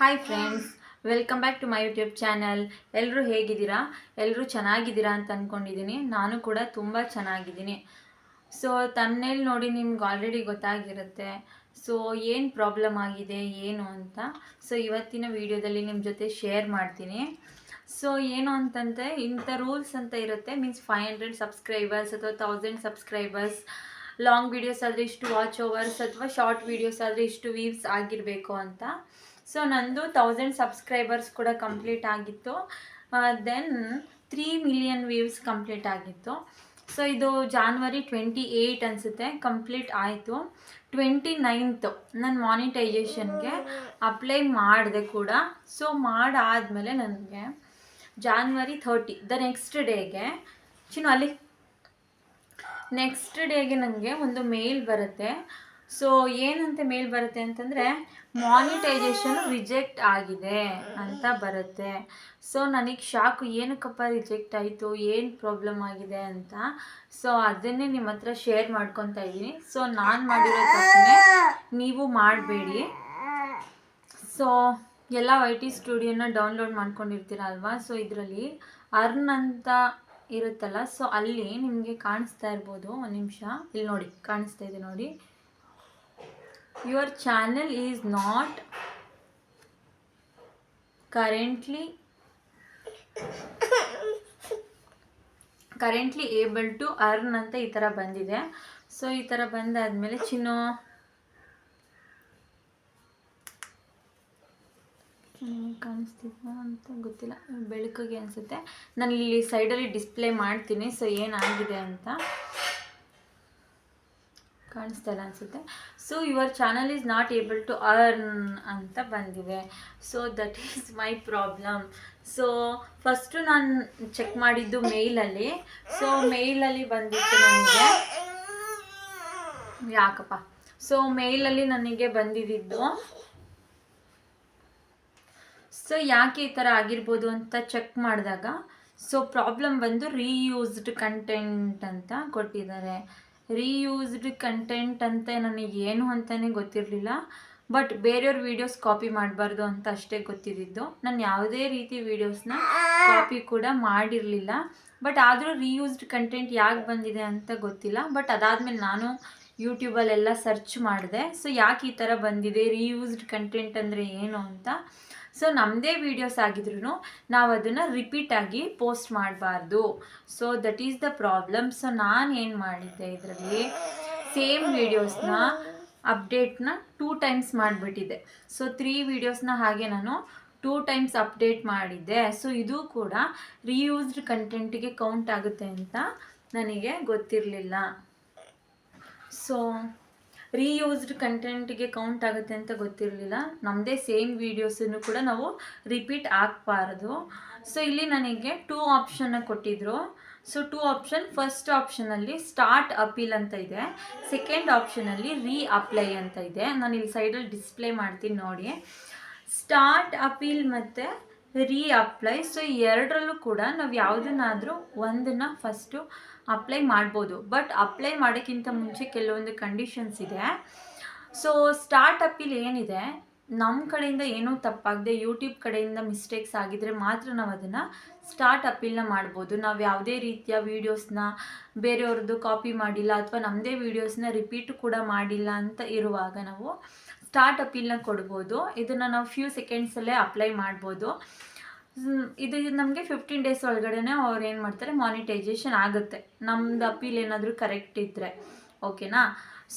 Hi friends welcome back to my YouTube channel ಎಲ್ಲರೂ ಹೇಗಿದ್ದೀರಾ? ಎಲ್ಲರೂ ಚೆನ್ನಾಗಿದ್ದೀರಾ ಅಂತ ಅಂದ್ಕೊಂಡಿದ್ದೀನಿ ನಾನು ಕೂಡ ತುಂಬ ಚೆನ್ನಾಗಿದ್ದೀನಿ. ಸೊ ತನ್ನೇಲಿ ನೋಡಿ ನಿಮ್ಗೆ ಆಲ್ರೆಡಿ ಗೊತ್ತಾಗಿರುತ್ತೆ. ಸೊ ಏನು ಪ್ರಾಬ್ಲಮ್ ಆಗಿದೆ, ಏನು ಅಂತ. ಸೊ ಇವತ್ತಿನ ವಿಡಿಯೋದಲ್ಲಿ ನಿಮ್ಮ ಜೊತೆ ಶೇರ್ ಮಾಡ್ತೀನಿ. ಸೊ ಏನು ಅಂತಂದರೆ, ಇಂಥ ರೂಲ್ಸ್ ಅಂತ ಇರುತ್ತೆ. ಮೀನ್ಸ್ ಫೈವ್ ಹಂಡ್ರೆಡ್ ಸಬ್ಸ್ಕ್ರೈಬರ್ಸ್ ಅಥವಾ ತೌಸಂಡ್ ಸಬ್ಸ್ಕ್ರೈಬರ್ಸ್ ಲಾಂಗ್ ವೀಡಿಯೋಸ್ ಆದರೆ ಇಷ್ಟು ವಾಚ್ ಓವರ್ಸ್ ಅಥವಾ ಶಾರ್ಟ್ ವೀಡಿಯೋಸ್ ಆದರೆ ಇಷ್ಟು ವೀವ್ಸ್ ಆಗಿರಬೇಕು ಅಂತ. ಸೊ ನಂದು ತೌಸಂಡ್ ಸಬ್ಸ್ಕ್ರೈಬರ್ಸ್ ಕೂಡ ಕಂಪ್ಲೀಟ್ ಆಗಿತ್ತು. Then three million views complete ಆಗಿತ್ತು. ಸೊ ಇದು ಜಾನ್ವರಿ ಟ್ವೆಂಟಿ ಏಯ್ಟ್ ಅನಿಸುತ್ತೆ. ಕಂಪ್ಲೀಟ್ ಆಯಿತು. ಟ್ವೆಂಟಿ ನೈನ್ತು ನಾನು ಮಾನಿಟೈಜೇಷನ್ಗೆ ಅಪ್ಲೈ ಮಾಡಿದೆ ಕೂಡ. ಸೊ ಮಾಡಾದಮೇಲೆ ನನಗೆ ಜಾನ್ವರಿ ಥರ್ಟಿ ದ ನೆಕ್ಸ್ಟ್ ಡೇಗೆ ಚಿನ್ನು ಅಲ್ಲಿ ನೆಕ್ಸ್ಟ್ ಡೇಗೆ ನನಗೆ ಒಂದು ಮೇಲ್ ಬರುತ್ತೆ. ಸೊ ಏನಂತ ಮೇಲ್ ಬರುತ್ತೆ ಅಂತಂದರೆ ಮಾನಿಟೈಸೇಷನ್ ರಿಜೆಕ್ಟ್ ಆಗಿದೆ ಅಂತ ಬರುತ್ತೆ. ಸೊ ನನಗೆ ಶಾಕು, ಏನಕ್ಕಪ್ಪ ರಿಜೆಕ್ಟ್ ಆಯಿತು, ಏನು ಪ್ರಾಬ್ಲಮ್ ಆಗಿದೆ ಅಂತ. ಸೊ ಅದನ್ನೇ ನಿಮ್ಮ ಹತ್ರ ಶೇರ್ ಮಾಡ್ಕೊತಾ ಇದ್ದೀನಿ. ಸೊ ನಾನು ಮಾಡಿರೋ ನೀವು ಮಾಡಬೇಡಿ. ಸೊ ಎಲ್ಲ ವೈ ಟಿ ಸ್ಟುಡಿಯೋನ ಡೌನ್ಲೋಡ್ ಮಾಡ್ಕೊಂಡಿರ್ತೀರ ಅಲ್ವಾ ಸೊ ಇದರಲ್ಲಿ ಅರ್ನ್ ಅಂತ ಇರುತ್ತಲ್ಲ ಸೊ ಅಲ್ಲಿ ನಿಮಗೆ ಕಾಣಿಸ್ತಾ ಇರ್ಬೋದು. ಒಂದು ನಿಮಿಷ, ಇಲ್ಲಿ ನೋಡಿ, ಕಾಣಿಸ್ತಾ ಇದೆ ನೋಡಿ. Your channel is not currently currently able to earn ಅಂತ ಈ ಥರ ಬಂದಿದೆ. ಸೊ ಈ ಥರ ಬಂದಾದಮೇಲೆ ಚಿನ್ನು ಚೆನ್ನಾಗಿ ಕಾಣಿಸ್ತಿದ್ಯಾ ಅಂತ ಗೊತ್ತಿಲ್ಲ. ಬೆಳಕಿಗೆ ಅನಿಸುತ್ತೆ. ನಾನು ಇಲ್ಲಿ ಸೈಡಲ್ಲಿ ಡಿಸ್ಪ್ಲೇ ಮಾಡ್ತೀನಿ, ಸೊ ಏನಾಗಿದೆ ಅಂತ. ಕಾಣಿಸ್ತಾ ಇಲ್ಲ ಅನಿಸುತ್ತೆ. So your channel is not able to earn ಅಂತ ಬಂದಿದೆ. So that is my problem so first ನಾನು ಚೆಕ್ ಮಾಡಿದ್ದು ಮೇಲಲ್ಲಿ. ಸೊ ಮೇಲಲ್ಲಿ ಬಂದಿತ್ತು ನನಗೆ. ಯಾಕಪ್ಪ? ಸೊ ಮೇಲಲ್ಲಿ ನನಗೆ ಬಂದಿದ್ದು ಸೊ ಯಾಕೆ ಈ ಥರ ಆಗಿರ್ಬೋದು ಅಂತ ಚೆಕ್ ಮಾಡಿದಾಗ ಸೊ ಪ್ರಾಬ್ಲಮ್ ಬಂದು ರೀಯೂಸ್ಡ್ ಕಂಟೆಂಟ್ ಅಂತ ಕೊಟ್ಟಿದ್ದಾರೆ. ರೀಯೂಸ್ಡ್ ಕಂಟೆಂಟ್ ಅಂತ ನನಗೆ ಏನು ಅಂತಲೇ ಗೊತ್ತಿರಲಿಲ್ಲ ಬಟ್ ಬೇರೆಯವ್ರ ವೀಡಿಯೋಸ್ ಕಾಪಿ ಮಾಡಬಾರ್ದು ಅಂತ ಅಷ್ಟೇ ಗೊತ್ತಿದ್ದಿದ್ದು. ನಾನು ಯಾವುದೇ ರೀತಿ ವೀಡಿಯೋಸ್ನ ಕಾಪಿ ಕೂಡ ಮಾಡಿರಲಿಲ್ಲ ಬಟ್ ಆದರೂ ರೀಯೂಸ್ಡ್ ಕಂಟೆಂಟ್ ಯಾಕೆ ಬಂದಿದೆ ಅಂತ ಗೊತ್ತಿಲ್ಲ. ಬಟ್ ಅದಾದಮೇಲೆ ನಾನು ಯೂಟ್ಯೂಬಲ್ಲೆಲ್ಲ ಸರ್ಚ್ ಮಾಡಿದೆ. ಸೊ ಯಾಕೆ ಈ ಥರ ಬಂದಿದೆ? ರೀಯೂಸ್ಡ್ ಕಂಟೆಂಟ್ ಅಂದರೆ ಏನು ಅಂತ ಸೊ ನಮ್ಮದೇ ವೀಡಿಯೋಸ್ ಆಗಿದ್ರು ನಾವು ಅದನ್ನು ರಿಪೀಟಾಗಿ ಪೋಸ್ಟ್ ಮಾಡಬಾರ್ದು. So that is the problem so ನಾನು ಏನು ಮಾಡಿದ್ದೆ ಇದರಲ್ಲಿ? ಸೇಮ್ ವೀಡಿಯೋಸ್ನ ಅಪ್ಡೇಟ್ನ ಟೂ ಟೈಮ್ಸ್ ಮಾಡಿಬಿಟ್ಟಿದ್ದೆ. ಸೊ ತ್ರೀ ವೀಡಿಯೋಸ್ನ ಹಾಗೆ ನಾನು ಟೂ ಟೈಮ್ಸ್ ಅಪ್ಡೇಟ್ ಮಾಡಿದ್ದೆ. ಸೊ ಇದು ಕೂಡ ರೀಯೂಸ್ಡ್ ಕಂಟೆಂಟಿಗೆ ಕೌಂಟ್ ಆಗುತ್ತೆ ಅಂತ ನನಗೆ ಗೊತ್ತಿರಲಿಲ್ಲ. ಸೊ ರೀಯೂಸ್ಡ್ ಕಂಟೆಂಟ್ಗೆ ಕೌಂಟ್ ಆಗುತ್ತೆ ಅಂತ ಗೊತ್ತಿರಲಿಲ್ಲ. ನಮ್ಮದೇ ಸೇಮ್ ವೀಡಿಯೋಸನ್ನು ಕೂಡ ನಾವು ರಿಪೀಟ್ ಆಗಬಾರ್ದು. ಸೊ ಇಲ್ಲಿ ನನಗೆ ಟೂ ಆಪ್ಷನ್ನ ಕೊಟ್ಟಿದ್ರು. ಸೊ ಟೂ ಆಪ್ಷನ್ ಫಸ್ಟ್ ಆಪ್ಷನಲ್ಲಿ ಸ್ಟಾರ್ಟ್ ಅಪೀಲ್ ಅಂತ ಇದೆ. ಸೆಕೆಂಡ್ ಆಪ್ಷನಲ್ಲಿ ರೀ ಅಪ್ಲೈ ಅಂತ ಇದೆ. ನಾನು ಇಲ್ಲಿ ಸೈಡಲ್ಲಿ ಡಿಸ್ಪ್ಲೇ ಮಾಡ್ತೀನಿ ನೋಡಿ. ಸ್ಟಾರ್ಟ್ ಅಪೀಲ್ ಮತ್ತು ರೀ ಅಪ್ಲೈ ಸೊ ಎರಡರಲ್ಲೂ ಕೂಡ ನಾವು ಯಾವುದನ್ನಾದರೂ ಒಂದನ್ನು ಫಸ್ಟು ಅಪ್ಲೈ ಮಾಡ್ಬೋದು. ಬಟ್ ಅಪ್ಲೈ ಮಾಡೋಕ್ಕಿಂತ ಮುಂಚೆ ಕೆಲವೊಂದು ಕಂಡೀಷನ್ಸ್ ಇದೆ. ಸೊ ಸ್ಟಾರ್ಟ್ ಅಪ್ಪಿಲ್ ಏನಿದೆ? ನಮ್ಮ ಕಡೆಯಿಂದ ಏನೂ ತಪ್ಪಾಗದೆ ಯೂಟ್ಯೂಬ್ ಕಡೆಯಿಂದ ಮಿಸ್ಟೇಕ್ಸ್ ಆಗಿದ್ರೆ ಮಾತ್ರ ನಾವು ಅದನ್ನು ಸ್ಟಾರ್ಟ್ ಅಪ್ಪಿಲ್ನ ಮಾಡ್ಬೋದು. ನಾವು ಯಾವುದೇ ರೀತಿಯ ವೀಡಿಯೋಸ್ನ ಬೇರೆಯವ್ರದ್ದು ಕಾಪಿ ಮಾಡಿಲ್ಲ ಅಥವಾ ನಮ್ಮದೇ ವೀಡಿಯೋಸ್ನ ರಿಪೀಟ್ ಕೂಡ ಮಾಡಿಲ್ಲ ಅಂತ ಇರುವಾಗ ನಾವು ಸ್ಟಾರ್ಟ್ ಅಪ್ಪಿಲ್ನ ಕೊಡ್ಬೋದು. ಇದನ್ನು ನಾವು ಫ್ಯೂ ಸೆಕೆಂಡ್ಸಲ್ಲೇ ಅಪ್ಲೈ ಮಾಡ್ಬೋದು. ಇದು ನಮಗೆ ಫಿಫ್ಟೀನ್ ಡೇಸ್ ಒಳಗಡೆ ಅವ್ರು ಏನು ಮಾಡ್ತಾರೆ ಮಾನಿಟೈಸೇಷನ್ ಆಗುತ್ತೆ. ನಮ್ದು ಅಪೀಲ್ ಏನಾದರೂ ಕರೆಕ್ಟ್ ಇದ್ದರೆ ಓಕೆನಾ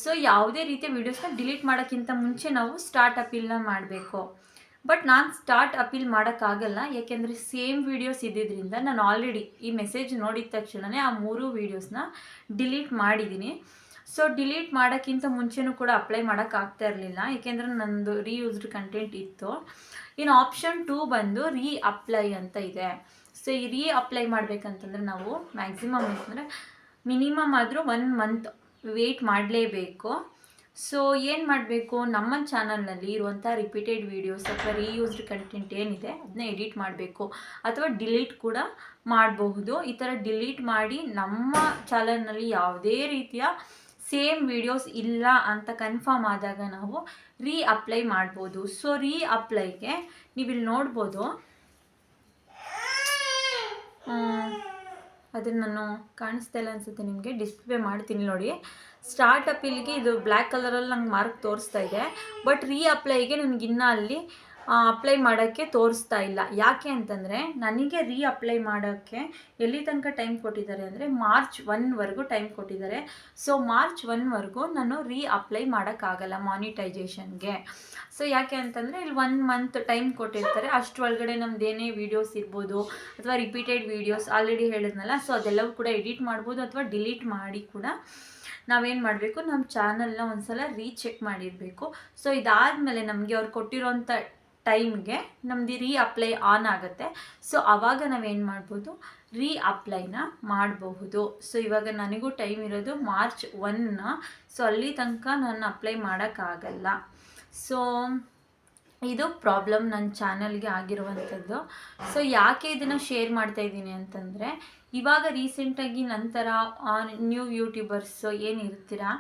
ಸೊ ಯಾವುದೇ ರೀತಿಯ ವೀಡಿಯೋಸ್ನ ಡಿಲೀಟ್ ಮಾಡೋಕ್ಕಿಂತ ಮುಂಚೆ ನಾವು ಸ್ಟಾರ್ಟ್ ಅಪೀಲ್ನ ಮಾಡಬೇಕು. ಬಟ್ ನಾನು ಸ್ಟಾರ್ಟ್ ಅಪೀಲ್ ಮಾಡೋಕ್ಕಾಗಲ್ಲ, ಯಾಕೆಂದರೆ ಸೇಮ್ ವೀಡಿಯೋಸ್ ಇದ್ದಿದ್ದರಿಂದ ನಾನು ಆಲ್ರೆಡಿ ಈ ಮೆಸೇಜ್ ನೋಡಿದ ತಕ್ಷಣವೇ ಆ ಮೂರು ವೀಡಿಯೋಸ್ನ ಡಿಲೀಟ್ ಮಾಡಿದ್ದೀನಿ ಸೊ ಡಿಲೀಟ್ ಮಾಡೋಕ್ಕಿಂತ ಮುಂಚೆನೂ ಕೂಡ ಅಪ್ಲೈ ಮಾಡೋಕ್ಕಾಗ್ತಾ ಇರಲಿಲ್ಲ. ಏಕೆಂದರೆ ನಂದು ರೀಯೂಸ್ಡ್ ಕಂಟೆಂಟ್ ಇತ್ತು. ಇನ್ನು ಆಪ್ಷನ್ ಟೂ ಬಂದು ರೀ ಅಪ್ಲೈ ಅಂತ ಇದೆ. ಸೊ ಈ ರೀ ಅಪ್ಲೈ ಮಾಡಬೇಕಂತಂದ್ರೆ ನಾವು ಮ್ಯಾಕ್ಸಿಮಮ್ ಅಂತಂದರೆ ಮಿನಿಮಮ್ ಆದರೂ ಒನ್ ಮಂತ್ ವೇಟ್ ಮಾಡಲೇಬೇಕು. ಸೊ ಏನು ಮಾಡಬೇಕು? ನಮ್ಮ ಚಾನಲ್ನಲ್ಲಿ ಇರುವಂಥ ರಿಪೀಟೆಡ್ ವೀಡಿಯೋಸ್ ಅಥವಾ ರೀಯೂಸ್ಡ್ ಕಂಟೆಂಟ್ ಏನಿದೆ ಅದನ್ನ ಎಡಿಟ್ ಮಾಡಬೇಕು. ಅಥವಾ ಡಿಲೀಟ್ ಕೂಡ ಮಾಡಬಹುದು. ಈ ಥರ ಡಿಲೀಟ್ ಮಾಡಿ ನಮ್ಮ ಚಾನಲ್ನಲ್ಲಿ ಯಾವುದೇ ರೀತಿಯ ಸೇಮ್ ವಿಡಿಯೋಸ್ ಇಲ್ಲ ಅಂತ ಕನ್ಫರ್ಮ್ ಆದಾಗ ನಾವು ರೀ ಅಪ್ಲೈ ಮಾಡ್ಬೋದು. ಸೊ ರೀ ಅಪ್ಲೈಗೆ ನೀವು ಇಲ್ಲಿ ನೋಡ್ಬೋದು ಅದನ್ನು ನಾನು ಕಾಣಿಸ್ತಾ ಇಲ್ಲ ಅನಿಸುತ್ತೆ ನಿಮಗೆ. ಡಿಸ್ಪ್ಲೇ ಮಾಡ್ತೀನಿ ನೋಡಿ. ಸ್ಟಾರ್ಟ್ ಇಲ್ಲಿಗೆ ಇದು ಬ್ಲ್ಯಾಕ್ ಕಲರಲ್ಲಿ ನಂಗೆ ಮಾರ್ಕ್ ತೋರಿಸ್ತಾ ಇದೆ. ಬಟ್ ರೀ ಅಪ್ಲೈಗೆ ನನಗೆ ಇನ್ನೂ ಅಲ್ಲಿ ಅಪ್ಲೈ ಮಾಡೋಕ್ಕೆ ತೋರಿಸ್ತಾ ಇಲ್ಲ. ಯಾಕೆ ಅಂತಂದರೆ ನನಗೆ ರೀ ಅಪ್ಲೈ ಮಾಡೋಕ್ಕೆ ಎಲ್ಲಿ ತನಕ ಟೈಮ್ ಕೊಟ್ಟಿದ್ದಾರೆ ಅಂದರೆ ಮಾರ್ಚ್ ಒನ್ವರೆಗೂ ಟೈಮ್ ಕೊಟ್ಟಿದ್ದಾರೆ. ಸೊ ಮಾರ್ಚ್ ಒನ್ವರೆಗೂ ನಾನು ರೀ ಅಪ್ಲೈ ಮಾಡೋಕ್ಕಾಗಲ್ಲ ಮಾನಿಟೈಜೇಷನ್ಗೆ ಸೊ ಯಾಕೆ ಅಂತಂದರೆ ಇಲ್ಲಿ ಒನ್ ಮಂತ್ ಟೈಮ್ ಕೊಟ್ಟಿರ್ತಾರೆ. ಅಷ್ಟರೊಳಗಡೆ ನಮ್ದು ಏನೇ ವೀಡಿಯೋಸ್ ಇರ್ಬೋದು ಅಥವಾ ರಿಪೀಟೆಡ್ ವೀಡಿಯೋಸ್ ಆಲ್ರೆಡಿ ಹೇಳಿದ್ನಲ್ಲ ಸೊ ಅದೆಲ್ಲವೂ ಕೂಡ ಎಡಿಟ್ ಮಾಡ್ಬೋದು ಅಥವಾ ಡಿಲೀಟ್ ಮಾಡಿ ಕೂಡ ನಾವೇನು ಮಾಡಬೇಕು ನಮ್ಮ ಚಾನಲ್ನ ಒಂದ್ಸಲ ರೀಚೆಕ್ ಮಾಡಿರಬೇಕು. ಸೊ ಇದಾದಮೇಲೆ ನಮಗೆ ಅವ್ರು ಕೊಟ್ಟಿರೋಂಥ ಟೈಮ್ಗೆ ನಮ್ದು ರೀ ಅಪ್ಲೈ ಆನ್ ಆಗುತ್ತೆ. ಸೊ ಆವಾಗ ನಾವೇನು ಮಾಡ್ಬೋದು? ರೀ ಅಪ್ಲೈನ ಮಾಡಬಹುದು. ಸೊ, ಇವಾಗ ನನಗೂ ಟೈಮ್ ಇರೋದು ಮಾರ್ಚ್ ಒನ್ನ. ಸೊ, ಅಲ್ಲಿ ತನಕ ನಾನು ಅಪ್ಲೈ ಮಾಡೋಕ್ಕಾಗಲ್ಲ. ಸೊ, ಇದು ಪ್ರಾಬ್ಲಮ್ ನನ್ನ ಚಾನಲ್ಗೆ ಆಗಿರುವಂಥದ್ದು. ಸೊ, ಯಾಕೆ ಇದನ್ನು ಶೇರ್ ಮಾಡ್ತಾ ಇದ್ದೀನಿ ಅಂತಂದರೆ ಇವಾಗ ರೀಸೆಂಟಾಗಿ ನಂತರ ನ್ಯೂ ಯೂಟ್ಯೂಬರ್ಸ್ ಏನಿರ್ತೀರಾ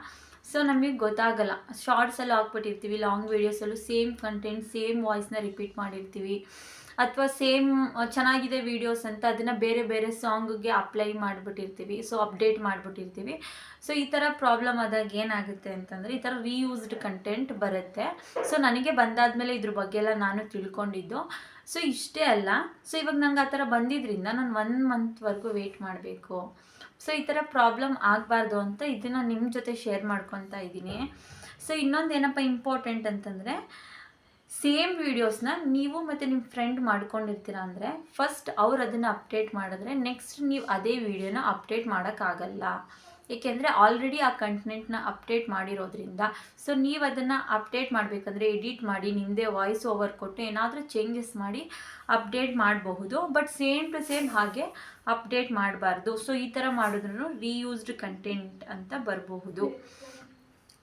ಸೊ ನಮಗೆ ಗೊತ್ತಾಗಲ್ಲ. ಶಾರ್ಟ್ಸಲ್ಲಿ ಹಾಕ್ಬಿಟ್ಟಿರ್ತೀವಿ ಲಾಂಗ್ ವೀಡಿಯೋಸಲ್ಲೂ ಸೇಮ್ ಕಂಟೆಂಟ್ ಸೇಮ್ ವಾಯ್ಸ್ನ ರಿಪೀಟ್ ಮಾಡಿರ್ತೀವಿ. ಅಥವಾ ಸೇಮ್ ಚೆನ್ನಾಗಿದೆ ವೀಡಿಯೋಸ್ ಅಂತ ಅದನ್ನು ಬೇರೆ ಬೇರೆ ಸಾಂಗ್ಗೆ ಅಪ್ಲೈ ಮಾಡಿಬಿಟ್ಟಿರ್ತೀವಿ. ಸೊ ಅಪ್ಡೇಟ್ ಮಾಡಿಬಿಟ್ಟಿರ್ತೀವಿ. ಸೊ ಈ ಥರ ಪ್ರಾಬ್ಲಮ್ ಆದಾಗ ಏನಾಗುತ್ತೆ ಅಂತಂದರೆ, ಈ ಥರ ರೀಯೂಸ್ಡ್ ಕಂಟೆಂಟ್ ಬರುತ್ತೆ. ಸೊ ನನಗೆ ಬಂದಾದಮೇಲೆ ಇದ್ರ ಬಗ್ಗೆ ಎಲ್ಲ ನಾನು ತಿಳ್ಕೊಂಡಿದ್ದು. ಸೊ ಇಷ್ಟೇ ಅಲ್ಲ. ಸೊ ಇವಾಗ ನಂಗೆ ಆ ಥರ ಬಂದಿದ್ದರಿಂದ ನಾನು ಒನ್ ಮಂತ್ವರೆಗೂ ವೆಯ್ಟ್ ಮಾಡಬೇಕು. ಸೊ ಈ ಥರ ಪ್ರಾಬ್ಲಮ್ ಆಗಬಾರ್ದು ಅಂತ ಇದನ್ನು ನಿಮ್ಮ ಜೊತೆ ಶೇರ್ ಮಾಡ್ಕೊತಾ ಇದ್ದೀನಿ. ಸೊ ಇನ್ನೊಂದು ಏನಪ್ಪ ಇಂಪಾರ್ಟೆಂಟ್ ಅಂತಂದರೆ ಸೇಮ್ ವೀಡಿಯೋಸ್ನ ನೀವು ಮತ್ತು ನಿಮ್ಮ ಫ್ರೆಂಡ್ ಮಾಡ್ಕೊಂಡಿರ್ತೀರ ಅಂದರೆ ಫಸ್ಟ್ ಅವ್ರು ಅದನ್ನು ಅಪ್ಡೇಟ್ ಮಾಡಿದ್ರೆ ನೆಕ್ಸ್ಟ್ ನೀವು ಅದೇ ವೀಡಿಯೋನ ಅಪ್ಡೇಟ್ ಮಾಡೋಕ್ಕಾಗಲ್ಲ ಏಕೆಂದರೆ ಆಲ್ರೆಡಿ ಆ ಕಂಟೆಂಟ್ನ ಅಪ್ಡೇಟ್ ಮಾಡಿರೋದ್ರಿಂದ. ಸೊ ನೀವು ಅದನ್ನು ಅಪ್ಡೇಟ್ ಮಾಡಬೇಕಂದ್ರೆ ಎಡಿಟ್ ಮಾಡಿ ನಿಮ್ಮದೇ ವಾಯ್ಸ್ ಓವರ್ ಕೊಟ್ಟು ಏನಾದರೂ ಚೇಂಜಸ್ ಮಾಡಿ ಅಪ್ಡೇಟ್ ಮಾಡಬಹುದು. ಬಟ್ ಸೇಮ್ ಟು ಸೇಮ್ ಹಾಗೆ ಅಪ್ಡೇಟ್ ಮಾಡಬಾರ್ದು. ಸೊ ಈ ಥರ ಮಾಡಿದ್ರೂ ರೀಯೂಸ್ಡ್ ಕಂಟೆಂಟ್ ಅಂತ ಬರಬಹುದು.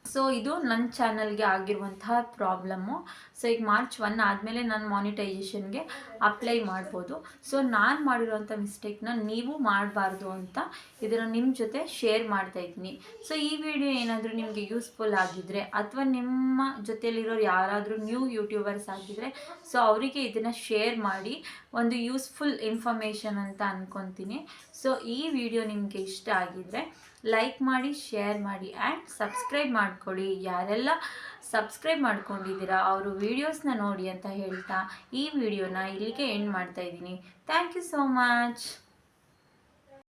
ಸೊ ಇದು ನನ್ನ ಚಾನಲ್ಗೆ ಆಗಿರುವಂತಹ ಪ್ರಾಬ್ಲಮ್ಮು. ಸೊ ಈಗ ಮಾರ್ಚ್ ಒನ್ ಆದಮೇಲೆ ನಾನು ಮಾನಿಟೈಸೇಷನ್ಗೆ ಅಪ್ಲೈ ಮಾಡ್ಬೋದು. ಸೊ ನಾನು ಮಾಡಿರೋಂಥ ಮಿಸ್ಟೇಕ್ನ ನೀವು ಮಾಡಬಾರ್ದು ಅಂತ ಇದನ್ನು ನಿಮ್ಮ ಜೊತೆ ಶೇರ್ ಮಾಡ್ತಾ ಇದ್ದೀನಿ. ಸೊ ಈ ವಿಡಿಯೋ ಏನಾದರೂ ನಿಮಗೆ ಯೂಸ್ಫುಲ್ ಆಗಿದ್ದರೆ ಅಥವಾ ನಿಮ್ಮ ಜೊತೆಯಲ್ಲಿರೋರು ಯಾರಾದರೂ ನ್ಯೂ ಯೂಟ್ಯೂಬರ್ಸ್ ಆಗಿದ್ದರೆ ಸೊ ಅವರಿಗೆ ಇದನ್ನು ಶೇರ್ ಮಾಡಿ ಒಂದು ಯೂಸ್ಫುಲ್ ಇನ್ಫಾರ್ಮೇಷನ್ ಅಂತ ಅಂದ್ಕೊತೀನಿ ಸೊ ಈ ವಿಡಿಯೋ ನಿಮಗೆ ಇಷ್ಟ ಆಗಿದ್ದರೆ ಲೈಕ್ ಮಾಡಿ, ಶೇರ್ ಮಾಡಿ ಆ್ಯಂಡ್ ಸಬ್ಸ್ಕ್ರೈಬ್ ಮಾಡ್ಕೊಳ್ಳಿ. ಯಾರೆಲ್ಲ ಸಬ್ಸ್ಕ್ರೈಬ್ ಮಾಡ್ಕೊಂಡಿದ್ದೀರಾ, ಅವರು ವೀಡಿಯೋಸ್ನ ನೋಡಿ ಅಂತ ಹೇಳ್ತಾ ಈ ವಿಡಿಯೋನ ಇಲ್ಲಿಗೆ ಎಂಡ್ ಮಾಡ್ತಾ ಇದ್ದೀನಿ. Thank you so much